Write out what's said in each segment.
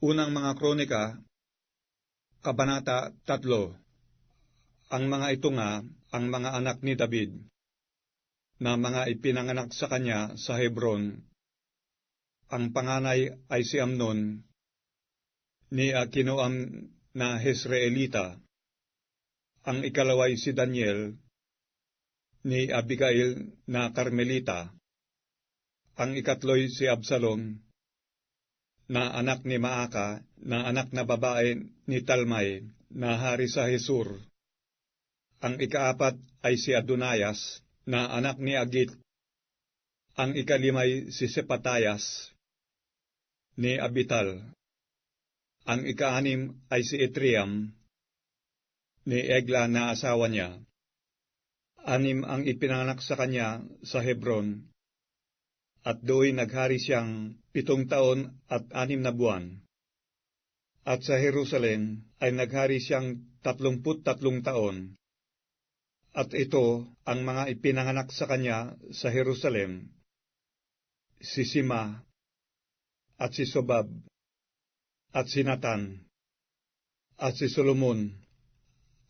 Unang mga kronika, Kabanata 3 Ang mga ito nga, ang mga anak ni David, na mga ipinanganak sa kanya sa Hebron. Ang panganay ay si Amnon, ni Akinoam na Hesreelita. Ang ikalaway si Daniel, ni Abigail na Carmelita. Ang ikatloy si Absalom, na anak ni Maaka, na anak na babae ni Talmay, na hari sa Hesur. Ang ikaapat ay si Adonayas, na anak ni Agit. Ang ikalimay si Sepatayas, ni Abital. Ang ikaanim ay si Etriam, ni Egla na asawa niya. Anim ang ipinanganak sa kanya sa Hebron, at do'y naghari siyang pitong taon at anim na buwan. At sa Jerusalem ay naghari siyang tatlumput tatlong taon. At ito ang mga ipinanganak sa kanya sa Jerusalem, si Sima, at si Sobab, at si Natan, at si Solomon,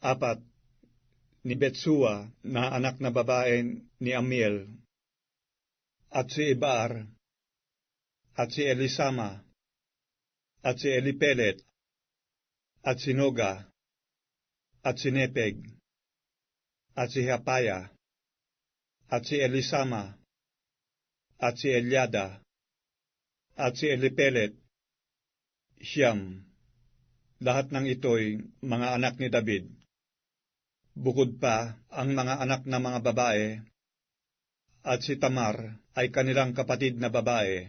apat, ni Betsua na anak na babae ni Amiel, at si Ibar, at si Elisama, at si Elipelet, at Noga, at Nepeg, at Hapaya, at Elisama, at Eliada, at Elipelet, Siyam. Lahat ng ito'y mga anak ni David. Bukod pa ang mga anak na mga babae, at si Tamar ay kanilang kapatid na babae,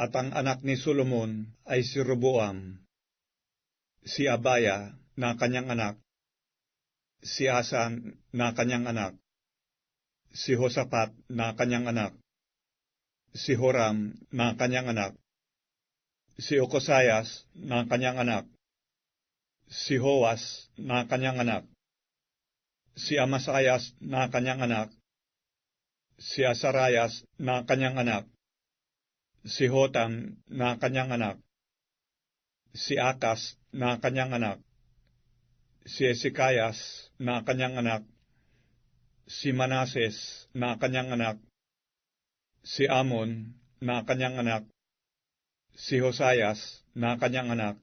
at ang anak ni Solomon ay si Roboam, si Abaya na kanyang anak, si Asan na kanyang anak, si Hosapat na kanyang anak, si Horam na kanyang anak, si Okosayas na kanyang anak, si Hoas na kanyang anak, si Amasayas na kanyang anak, si Asarayas na kanyang anak, si Hotam na kanyang anak, si Akas na kanyang anak, si Esikayas na kanyang anak, si Manases na kanyang anak, si Amon na kanyang anak, si Hosayas na kanyang anak,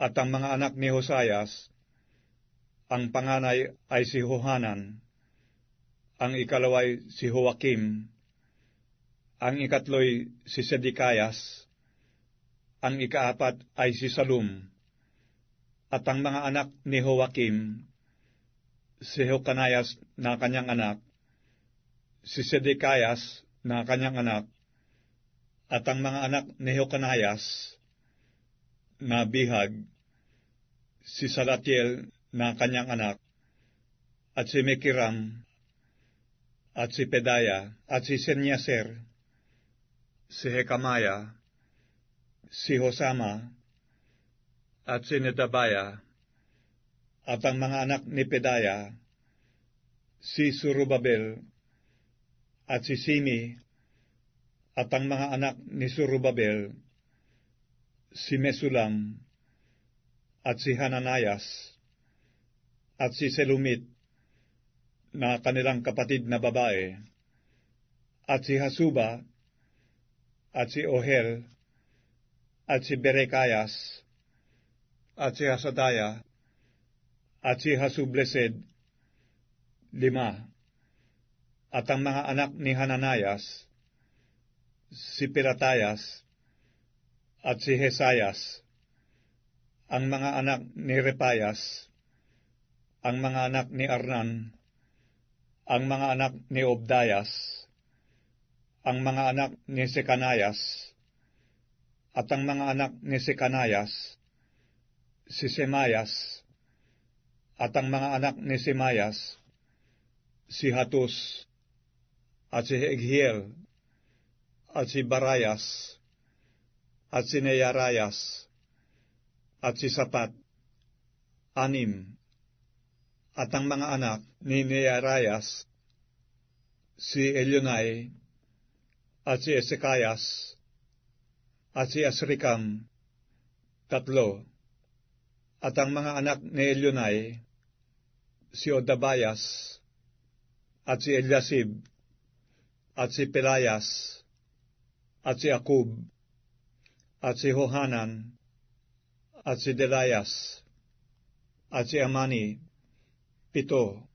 at ang mga anak ni Hosayas, ang panganay ay si Hohanan, ang ikalaway si Joakim, ang ikatloy si Sedikayas, ang ikaapat ay si Salum, at ang mga anak ni Joakim, si Hokanayas na kanyang anak, si Sedekayas na kanyang anak, at ang mga anak ni Hokanayas na bihag, si Salatiel na kanyang anak, at si Mekiram, at si Pedaya, at si Senyaser, si Hekamaya, si Hosama, at si Nedabaya, at ang mga anak ni Pedaya, si Surubabel, at si Simi, at ang mga anak ni Surubabel, si Mesulam, at si Hananayas, at si Selumit, na kanilang kapatid na babae, at si Hasuba, at si Ohel, at si Berekayas, at si Hasadaya, at si Hasublesed, lima, at ang mga anak ni Hananayas, si Piratayas, at si Hesayas, ang mga anak ni Repayas, ang mga anak ni Arnan, ang mga anak ni Obdayas, ang mga anak ni Sekanayas, at ang mga anak ni Sekanayas, si Semayas, at ang mga anak ni Semayas, si Hatus, at si Eghiel, at si Barayas, at si Neyarayas, at si Sapat, anim, at ang mga anak ni Nearayas, si Elionai, at si Esekayas, at si Asrikam, tatlo, at ang mga anak ni Elionai, si Odabayas, at si Eliasib, at si Pelayas, at si Akub, at si Hohanan, at si Delayas, at si Amani, pito,